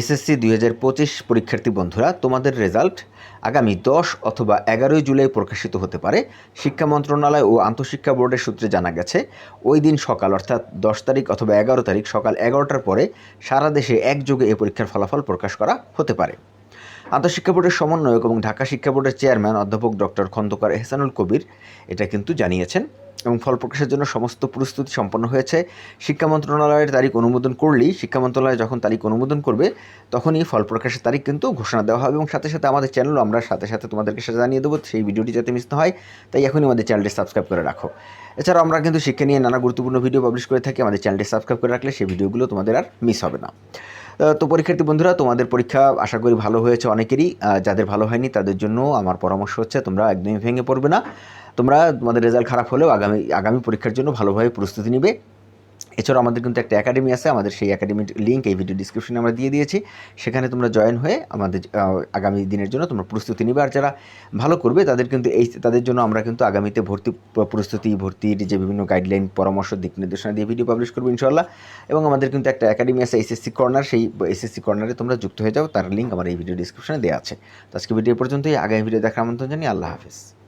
SSC দুই হাজার পঁচিশ পরীক্ষার্থী বন্ধুরা, তোমাদের রেজাল্ট আগামী দশ অথবা এগারোই জুলাই প্রকাশিত হতে পারে। শিক্ষা মন্ত্রণালয় ও আন্তঃশিক্ষা বোর্ডের সূত্রে জানা গেছে, ওই দিন সকাল অর্থাৎ দশ তারিখ অথবা এগারো তারিখ সকাল এগারোটার পরে সারা দেশে একযোগে এই পরীক্ষার ফলাফল প্রকাশ করা হতে পারে। আন্তঃশিক্ষা বোর্ডের সমন্বয়ক এবং ঢাকা শিক্ষা বোর্ডের চেয়ারম্যান অধ্যাপক ডক্টর খন্দকার এহসানুল কবির এটা কিন্তু জানিয়েছেন। এবং ফল প্রকাশের জন্য সমস্ত প্রস্তুতি সম্পন্ন হয়েছে। শিক্ষা মন্ত্রণালয়ের তারিখ অনুমোদন করলেই শিক্ষা মন্ত্রণালয় যখন তারিখ অনুমোদন করবে, তখনই ফল প্রকাশের তারিখ কিন্তু ঘোষণা দেওয়া হবে এবং সাথে সাথে আমাদের চ্যানেলও আমরা সাথে সাথে তোমাদেরকে সাথে জানিয়ে দেবো সেই ভিডিওটি যাতে মিস না হয়। তাই এখনই আমাদের চ্যানেলটি সাবস্ক্রাইব করে রাখো। এছাড়াও আমরা কিন্তু শিক্ষা নিয়ে নানা গুরুত্বপূর্ণ ভিডিও পাবলিশ করে থাকি। আমাদের চ্যানেলটি সাবস্ক্রাইব করে রাখলে সেই ভিডিওগুলো তোমাদের আর মিস হবে না। তো পরীক্ষার্থী বন্ধুরা, তোমাদের পরীক্ষা আশা করি ভালো হয়েছে অনেকেরই। যাদের ভালো হয়নি, তাদের জন্য আমার পরামর্শ হচ্ছে, তোমরা একদমই ভেঙে পড়বে না। তোমরা তোমাদের রেজাল্ট খারাপ হলেও আগামী আগামী পরীক্ষার জন্য ভালোভাবে প্রস্তুতি নিবে। এছাড়াও আমাদের কিন্তু একটা একাডেমি আছে, আমাদের সেই একাডেমির লিঙ্ক এই ভিডিও ডিসক্রিপশনে আমরা দিয়ে দিয়েছি। সেখানে তোমরা জয়েন হয়ে আমাদের আগামী দিনের জন্য তোমরা প্রস্তুতি নিবে। আর যারা ভালো করবে, তাদের কিন্তু এই, তাদের জন্য আমরা কিন্তু আগামীতে ভর্তি, প্রস্তুতি, ভর্তির যে বিভিন্ন গাইডলাইন পরামর্শ, দিক নির্দেশনা দিয়ে ভিডিও পাবলিশ করব ইনশাল্লাহ এবং আমাদের কিন্তু একটা একাডেমি আছে এসএসসি কর্নার সেই এসএসসি কর্নারে তোমরা যুক্ত হয়ে যাও। তার লিঙ্ক আমার এই ভিডিও ডিসক্রিপশনে দেওয়া আছে। তো আজকে ভিডিও পর্যন্তই। আগামী ভিডিও দেখার আমন্ত্রণ জানিয়ে আল্লাহ হাফিজ।